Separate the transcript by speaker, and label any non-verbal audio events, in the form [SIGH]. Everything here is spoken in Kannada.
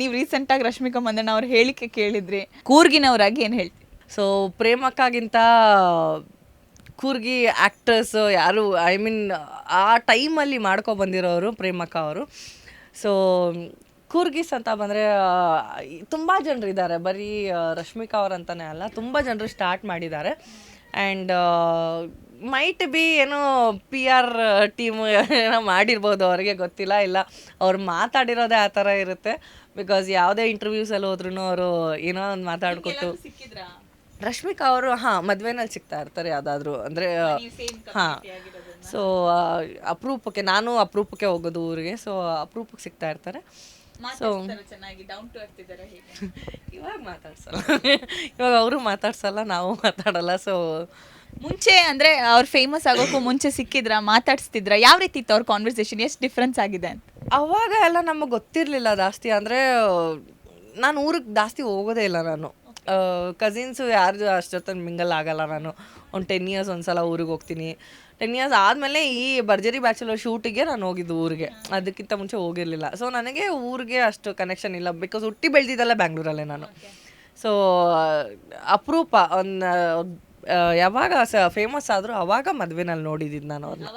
Speaker 1: ನೀವು ರೀಸೆಂಟಾಗಿ ರಶ್ಮಿಕಾ ಮಂದಣ್ಣ ಅವ್ರ ಹೇಳಿಕೆ ಕೇಳಿದ್ರಿ ಕೂರ್ಗಿನವರಾಗಿ ಏನು ಹೇಳ್ತೀವಿ
Speaker 2: ಸೊ ಪ್ರೇಮಕ್ಕಾಗಿಂತ ಕೂರ್ಗಿ ಆ್ಯಕ್ಟರ್ಸ್ ಯಾರು ಐ ಮೀನ್ ಆ ಟೈಮಲ್ಲಿ ಮಾಡ್ಕೊ ಬಂದಿರೋರು ಪ್ರೇಮಕ್ಕ ಅವರು. ಸೊ ಕೂರ್ಗಿಸ್ ಅಂತ ಬಂದರೆ ತುಂಬ ಜನರು ಇದ್ದಾರೆ. ಬರೀ ರಶ್ಮಿಕಾ ಅಂತಲೇ ಅಲ್ಲ, ತುಂಬ ಜನರು ಸ್ಟಾರ್ಟ್ ಮಾಡಿದ್ದಾರೆ. ಆ್ಯಂಡ್ ಮೈಟ್ ಬಿ ಏನೋ ಪಿ ಆರ್ ಟೀಮ್ ಏನೋ ಮಾಡಿರ್ಬೋದು ಅವರಿಗೆ ಗೊತ್ತಿಲ್ಲ ಇಲ್ಲ. ಅವ್ರು ಮಾತಾಡಿರೋದೇ ಆ ಥರ ಇರುತ್ತೆ. ಬಿಕಾಸ್ ಯಾವುದೇ ಇಂಟರ್ವ್ಯೂಸಲ್ಲಿ ಹೋದ್ರೂ ಅವರು ಏನೋ ಒಂದು ಮಾತಾಡ್ಕೊಟ್ಟು. ರಶ್ಮಿಕಾ ಅವರು ಹಾಂ ಮದುವೆನಲ್ಲಿ ಸಿಗ್ತಾ ಇರ್ತಾರೆ ಯಾವುದಾದ್ರೂ. ಅಂದರೆ ಹಾಂ. ಸೊ ಅಪರೂಪಕ್ಕೆ ನಾನು ಅಪರೂಪಕ್ಕೆ ಹೋಗೋದು ಊರಿಗೆ. ಸೊ ಅಪರೂಪಕ್ಕೆ ಸಿಗ್ತಾ ಇರ್ತಾರೆ. ಸೊ
Speaker 1: ಚೆನ್ನಾಗಿ ಡೌನ್ ಟು ಅರ್ತ್ ಇದ್ದಾರೆ
Speaker 2: ಇವಾಗ ಮಾತಾಡ್ಸಲ್ಲ. [LAUGHS] ಇವಾಗ ಅವರು ಮಾತಾಡ್ಸಲ್ಲ ನಾವು ಮಾತಾಡಲ್ಲ. ಸೊ
Speaker 1: ಮುಂಚೆ ಅಂದ್ರೆ ಅವ್ರು ಫೇಮಸ್ ಆಗೋಕ್ಕೂ ಮುಂಚೆ ಸಿಕ್ಕಿದ್ರ ಮಾತಾಡ್ಸ್ತಿದ್ರ? ಯಾವ ರೀತಿ ಇತ್ತು ಅವ್ರ ಕಾನ್ವರ್ಸೇಷನ್ ಎಷ್ಟು ಡಿಫ್ರೆನ್ಸ್ ಆಗಿದೆ ಅಂತ?
Speaker 2: ಅವಾಗ ಎಲ್ಲ ನಮಗೆ ಗೊತ್ತಿರಲಿಲ್ಲ ಜಾಸ್ತಿ. ಅಂದರೆ ನಾನು ಊರಿಗೆ ಜಾಸ್ತಿ ಹೋಗೋದೇ ಇಲ್ಲ ನಾನು. ಕಸಿನ್ಸು ಯಾರು ಅಷ್ಟೊತ್ತ ಮಿಂಗಲ್ ಆಗಲ್ಲ ನಾನು. ಒಂದು ಟೆನ್ ಇಯರ್ಸ್ ಒಂದ್ಸಲ ಊರಿಗೆ ಹೋಗ್ತೀನಿ. ಟೆನ್ ಇಯರ್ಸ್ ಆದಮೇಲೆ ಈ ಭರ್ಜರಿ ಬ್ಯಾಚುಲರ್ ಶೂಟಿಗೆ ನಾನು ಹೋಗಿದ್ದು ಊರಿಗೆ. ಅದಕ್ಕಿಂತ ಮುಂಚೆ ಹೋಗಿರಲಿಲ್ಲ. ಸೊ ನನಗೆ ಊರಿಗೆ ಅಷ್ಟು ಕನೆಕ್ಷನ್ ಇಲ್ಲ. ಬಿಕಾಸ್ ಹುಟ್ಟಿ ಬೆಳೆದಿದ್ದಲ್ಲ ಬ್ಯಾಂಗ್ಳೂರಲ್ಲೇ ನಾನು. ಸೊ ಅಪರೂಪ, ಒಂದು ಯಾವಾಗ ಫೇಮಸ್ ಆದರೂ ಅವಾಗ ಮದುವೆನಲ್ಲಿ ನೋಡಿದ್ದೀನಿ ನಾನು ಅವ್ರನ್ನ